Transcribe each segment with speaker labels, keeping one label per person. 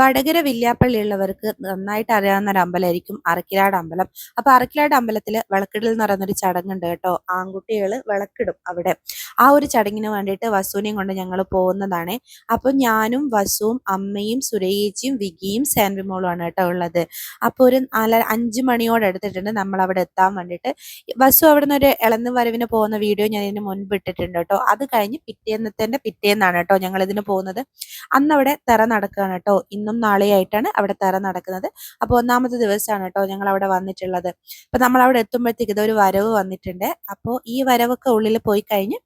Speaker 1: വടകര വില്യാപ്പള്ളി ഉള്ളവർക്ക് നന്നായിട്ട് അറിയാവുന്ന ഒരു അമ്പലമായിരിക്കും അറക്കിലാട് അമ്പലം. അപ്പൊ അറക്കിലാട് അമ്പലത്തിൽ വിളക്കിടൽ എന്ന് പറയുന്നൊരു ചടങ്ങുണ്ട് കേട്ടോ. ആൺകുട്ടികൾ വിളക്കിടും അവിടെ. ആ ഒരു ചടങ്ങിന് വേണ്ടിയിട്ട് വസുവിനെയും കൊണ്ട് ഞങ്ങൾ പോകുന്നതാണ്. അപ്പൊ ഞാനും വസുവും അമ്മയും സുരേച്ചിയും വിഗിയും സാൻവിമോളുമാണ് കേട്ടോ ഉള്ളത്. അപ്പോൾ ഒരു നാല് അഞ്ച് മണിയോട് എടുത്തിട്ടുണ്ട് നമ്മൾ അവിടെ എത്താൻ വേണ്ടിയിട്ട്. വസു അവിടെ നിന്ന് ഒരു ഇളന്ന് വരവിന് പോകുന്ന വീഡിയോ ഞാൻ ഇതിന് മുൻപ് ഇട്ടിട്ടുണ്ട് കേട്ടോ. അത് കഴിഞ്ഞ് പിറ്റേന്നത്തെ പിറ്റേന്നാണ് കേട്ടോ ഞങ്ങൾ ഇതിന് പോകുന്നത്. അന്ന് അവിടെ തെറ നടക്കുകയാണ് കേട്ടോ. ഇന്നും നാളെയായിട്ടാണ് അവിടെ തറ നടക്കുന്നത്. അപ്പോൾ ഒന്നാമത്തെ ദിവസമാണ് കേട്ടോ ഞങ്ങൾ അവിടെ വന്നിട്ടുള്ളത്. അപ്പോൾ നമ്മൾ അവിടെ എത്തുമ്പോഴത്തേക്ക് ഇതൊരു വരവ് വന്നിട്ടുണ്ട്. അപ്പോൾ ഈ വരവൊക്കെ ഉള്ളിൽ പോയി കഴിഞ്ഞ്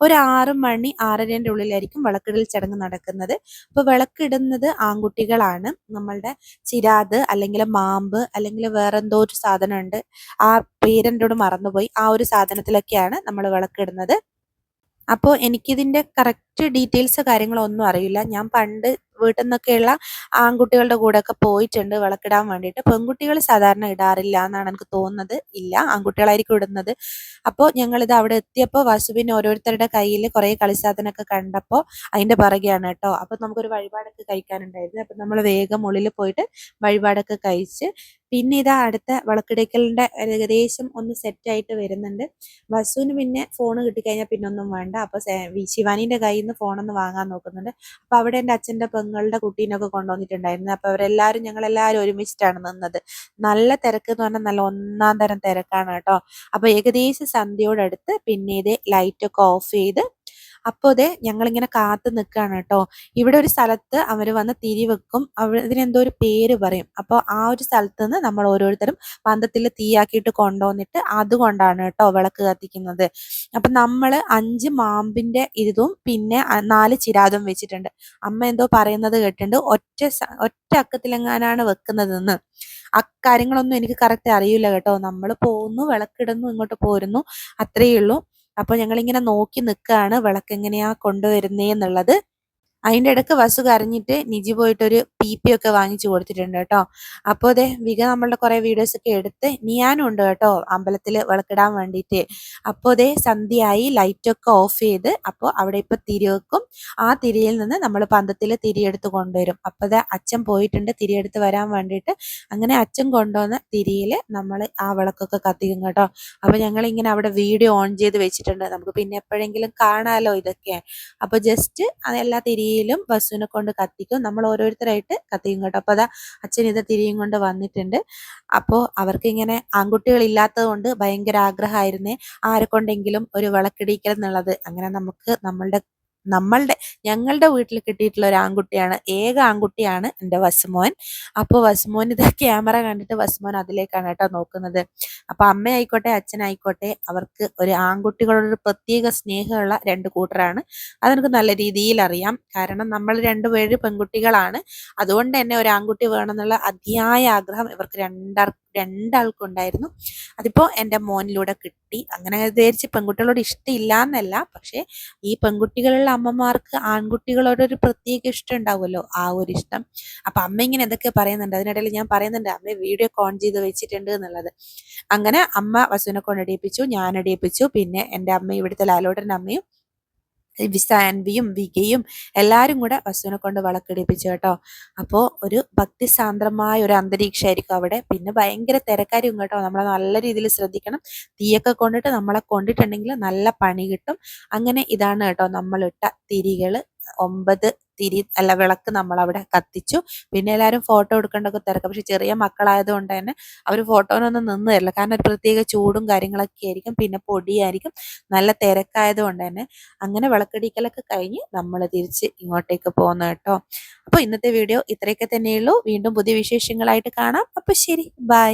Speaker 1: ഒരു ആറ് മണി ആറരേന്റെ ഉള്ളിലായിരിക്കും വിളക്കിടൽ ചടങ്ങ് നടക്കുന്നത്. അപ്പോൾ വിളക്കിടുന്നത് ആൺകുട്ടികളാണ്. നമ്മളുടെ ചിരാത് അല്ലെങ്കിൽ മാമ്പ് അല്ലെങ്കിൽ വേറെ എന്തോ ഒരു സാധനം ഉണ്ട് ആ പേരെന്റോട് മറന്നുപോയി. ആ ഒരു സാധനത്തിലൊക്കെയാണ് നമ്മൾ വിളക്കിടുന്നത്. അപ്പോൾ എനിക്കിതിന്റെ കറക്റ്റ് ഡീറ്റെയിൽസ് കാര്യങ്ങളൊന്നും അറിയില്ല. ഞാൻ പണ്ട് വീട്ടിൽ നിന്നൊക്കെയുള്ള ആൺകുട്ടികളുടെ ഒക്കെ പോയിട്ടുണ്ട് വിളക്കിടാൻ വേണ്ടിയിട്ട്. പെൺകുട്ടികൾ സാധാരണ ഇടാറില്ല എന്നാണ് എനിക്ക് തോന്നുന്നത്. ഇല്ല ആൺകുട്ടികളായിരിക്കും ഇടുന്നത്. അപ്പോൾ ഞങ്ങളിത് അവിടെ എത്തിയപ്പോൾ വസുവിന് ഓരോരുത്തരുടെ കയ്യിൽ കുറേ കളിസാധനമൊക്കെ കണ്ടപ്പോൾ അതിന്റെ പിറകെയാണ് കേട്ടോ. അപ്പോൾ നമുക്കൊരു വഴിപാടൊക്കെ കഴിക്കാനുണ്ടായിരുന്നു. അപ്പോൾ നമ്മൾ വേഗം ഉള്ളിൽ പോയിട്ട് വഴിപാടൊക്കെ കഴിച്ച് പിന്നെ ഇതാ അടുത്ത വിളക്കിടയ്ക്കലിന്റെ ഏകദേശം ഒന്ന് സെറ്റായിട്ട് വരുന്നുണ്ട്. വസുവിന് പിന്നെ ഫോൺ കിട്ടിക്കഴിഞ്ഞാൽ പിന്നെ ഒന്നും വേണ്ട അപ്പോൾ ശിവാനീന്റെ കയ്യിൽ നിന്ന് ഫോണൊന്ന് വാങ്ങാൻ നോക്കുന്നുണ്ട്. അപ്പോൾ അവിടെ എന്റെ അച്ഛന്റെ പെങ്ങളുടെ കുട്ടീനൊക്കെ കൊണ്ടുവന്നിട്ടുണ്ടായിരുന്നു. അപ്പോൾ അവരെല്ലാവരും ഞങ്ങളെല്ലാവരും ഒരുമിച്ചിട്ടാണ് നിന്നത്. നല്ല തിരക്ക് എന്ന് പറഞ്ഞാൽ നല്ല ഒന്നാം തരം തിരക്കാണ് കേട്ടോ. അപ്പോൾ ഏകദേശം സന്ധ്യയോടടുത്ത് പിന്നെ ഇത് ലൈറ്റൊക്കെ ഓഫ് ചെയ്ത് അപ്പോൾ അതെ ഞങ്ങളിങ്ങനെ കാത്തു നിൽക്കുകയാണ് കേട്ടോ. ഇവിടെ ഒരു സ്ഥലത്ത് അവർ വന്ന് തിരി വെക്കും. അവർ ഒരു പേര് പറയും. അപ്പോൾ ആ ഒരു സ്ഥലത്ത് നിന്ന് നമ്മൾ ഓരോരുത്തരും പന്തത്തിൽ തീയാക്കിയിട്ട് കൊണ്ടുവന്നിട്ട് അതുകൊണ്ടാണ് കേട്ടോ വിളക്ക് കത്തിക്കുന്നത്. അപ്പം നമ്മൾ അഞ്ച് മാമ്പിന്റെ ഇതും പിന്നെ നാല് ചിരാതും വെച്ചിട്ടുണ്ട്. അമ്മ എന്തോ പറയുന്നത് കേട്ടിട്ടുണ്ട്. ഒറ്റ ഒറ്റ അക്കത്തിലെങ്ങാനാണ് വെക്കുന്നതെന്ന്. അക്കാര്യങ്ങളൊന്നും എനിക്ക് കറക്റ്റ് അറിയില്ല കേട്ടോ. നമ്മൾ പോകുന്നു വിളക്കിടുന്നു ഇങ്ങോട്ട് പോരുന്നു. അത്രയേ ഉള്ളൂ. അപ്പോൾ ഞങ്ങളിങ്ങനെ നോക്കി നിൽക്കുകയാണ് വിളക്ക് എങ്ങനെയാ കൊണ്ടുവരുന്നേ എന്നുള്ളത് അതിന്റെ ഇടയ്ക്ക് വസു കരഞ്ഞിട്ട് നിജി പോയിട്ടൊരു പി പി ഒക്കെ വാങ്ങിച്ചു കൊടുത്തിട്ടുണ്ട് കേട്ടോ. അപ്പോൾ അതെ വിക നമ്മളുടെ കുറേ വീഡിയോസ് ഒക്കെ എടുത്ത് നിയാനും ഉണ്ട് കേട്ടോ അമ്പലത്തിൽ വിളക്കിടാൻ വേണ്ടിയിട്ട്. അപ്പോൾ അതെ സന്ധ്യയായി ലൈറ്റൊക്കെ ഓഫ് ചെയ്ത് അപ്പോൾ അവിടെ ഇപ്പം തിരി വെക്കും. ആ തിരിയിൽ നിന്ന് നമ്മൾ പന്തത്തിൽ തിരിയെടുത്ത് കൊണ്ടുവരും. അപ്പോൾ അതെ അച്ഛൻ പോയിട്ടുണ്ട് തിരിയെടുത്ത് വരാൻ വേണ്ടിയിട്ട്. അങ്ങനെ അച്ഛൻ കൊണ്ടുവന്ന തിരിയിൽ നമ്മൾ ആ വിളക്കൊക്കെ കത്തിക്കും കേട്ടോ. അപ്പോൾ ഞങ്ങൾ ഇങ്ങനെ അവിടെ വീഡിയോ ഓൺ ചെയ്ത് വെച്ചിട്ടുണ്ട്. നമുക്ക് പിന്നെ എപ്പോഴെങ്കിലും കാണാമല്ലോ ഇതൊക്കെ. അപ്പോൾ ജസ്റ്റ് എല്ലാ തിരിയും തിരിയിലും വസുവിനെ കൊണ്ട് കത്തിക്കും. നമ്മൾ ഓരോരുത്തരായിട്ട് കത്തിക്കും കേട്ടോ. അപ്പോൾ അതാ അച്ഛൻ ഇത് തിരിയും കൊണ്ട് വന്നിട്ടുണ്ട്. അപ്പോൾ അവർക്ക് ഇങ്ങനെ ആൺകുട്ടികൾ ഇല്ലാത്തത് കൊണ്ട് ഭയങ്കര ആഗ്രഹമായിരുന്നേ. ആരെ കൊണ്ടെങ്കിലും ഒരു വിളക്കിടിക്കൽ എന്നുള്ളത് അങ്ങനെ നമുക്ക് നമ്മളുടെ നമ്മളുടെ ഞങ്ങളുടെ വീട്ടിൽ കിട്ടിയിട്ടുള്ള ഒരു ആൺകുട്ടിയാണ് ഏക ആൺകുട്ടിയാണ് എന്റെ വസുമോൻ. അപ്പോൾ വസുമോൻ ഇത് ക്യാമറ കണ്ടിട്ട് വസുമോൻ അതിലേക്കാണ് കേട്ടോ നോക്കുന്നത്. അപ്പോൾ അമ്മയായിക്കോട്ടെ അച്ഛനായിക്കോട്ടെ അവർക്ക് ഒരു ആൺകുട്ടികളോട് പ്രത്യേക സ്നേഹമുള്ള രണ്ട് കൂട്ടരാണ്. അതെനിക്ക് നല്ല രീതിയിൽ അറിയാം. കാരണം നമ്മൾ രണ്ടുപേര് പെൺകുട്ടികളാണ്. അതുകൊണ്ട് തന്നെ ഒരു ആൺകുട്ടി വേണമെന്നുള്ള അതിയായ ആഗ്രഹം ഇവർക്ക് രണ്ടാർ രണ്ടാൾക്കും ഉണ്ടായിരുന്നു അതിപ്പോൾ എന്റെ മോനിലൂടെ കിട്ടി. അങ്ങനെ വിചാരിച്ച് പെൺകുട്ടികളോട് ഇഷ്ടമില്ല എന്നല്ല പക്ഷേ ഈ പെൺകുട്ടികളുള്ള അമ്മമാർക്ക് ആൺകുട്ടികളോടൊരു പ്രത്യേക ഇഷ്ടം ഉണ്ടാവുമല്ലോ. ആ ഒരു ഇഷ്ടം. അപ്പം അമ്മ ഇങ്ങനെ എന്തൊക്കെ പറയുന്നുണ്ട്. അതിനിടയിൽ ഞാൻ പറയുന്നുണ്ട് അമ്മ വീഡിയോ കോൺ ചെയ്ത് വെച്ചിട്ടുണ്ട് എന്നുള്ളത്. അങ്ങനെ അമ്മ വസുവിനെ കൊണ്ട് അടിയിപ്പിച്ചു ഞാൻ അടിയിപ്പിച്ചു പിന്നെ എന്റെ അമ്മ ഇവിടുത്തെ ലാലോടൻ അമ്മയും സാൻവിയും വികയും എല്ലാവരും കൂടെ വസുവിനെ കൊണ്ട് വളക്കെടുപ്പിച്ചു കേട്ടോ. അപ്പോൾ ഒരു ഭക്തിസാന്ദ്രമായ ഒരു അന്തരീക്ഷമായിരിക്കും അവിടെ. പിന്നെ ഭയങ്കര തിരക്കാരും കേട്ടോ നമ്മളെ നല്ല രീതിയിൽ ശ്രദ്ധിക്കണം. തീയൊക്കെ കൊണ്ടിട്ട് നമ്മളെ കൊണ്ടിട്ടുണ്ടെങ്കിൽ നല്ല പണി കിട്ടും. അങ്ങനെ ഇതാണ് കേട്ടോ നമ്മളിട്ട തിരികൾ ഒമ്പത് തിരി അല്ല വിളക്ക് നമ്മൾ അവിടെ കത്തിച്ചു. പിന്നെ എല്ലാവരും ഫോട്ടോ എടുക്കേണ്ടൊക്കെ തിരക്കും. പക്ഷെ ചെറിയ മക്കളായതുകൊണ്ട് തന്നെ അവർ ഫോട്ടോനൊന്നും നിന്ന് തരില്ല. കാരണം ഒരു പ്രത്യേക ചൂടും കാര്യങ്ങളൊക്കെ ആയിരിക്കും. പിന്നെ പൊടിയായിരിക്കും. നല്ല തിരക്കായതുകൊണ്ട് തന്നെ അങ്ങനെ വിളക്കടിക്കലൊക്കെ കഴിഞ്ഞ് നമ്മൾ തിരിച്ച് ഇങ്ങോട്ടേക്ക് പോകുന്നു കേട്ടോ. അപ്പോൾ ഇന്നത്തെ വീഡിയോ ഇത്രയൊക്കെ തന്നെയുള്ളൂ. വീണ്ടും പുതിയ വിശേഷങ്ങളായിട്ട് കാണാം. അപ്പോൾ ശരി. ബൈ.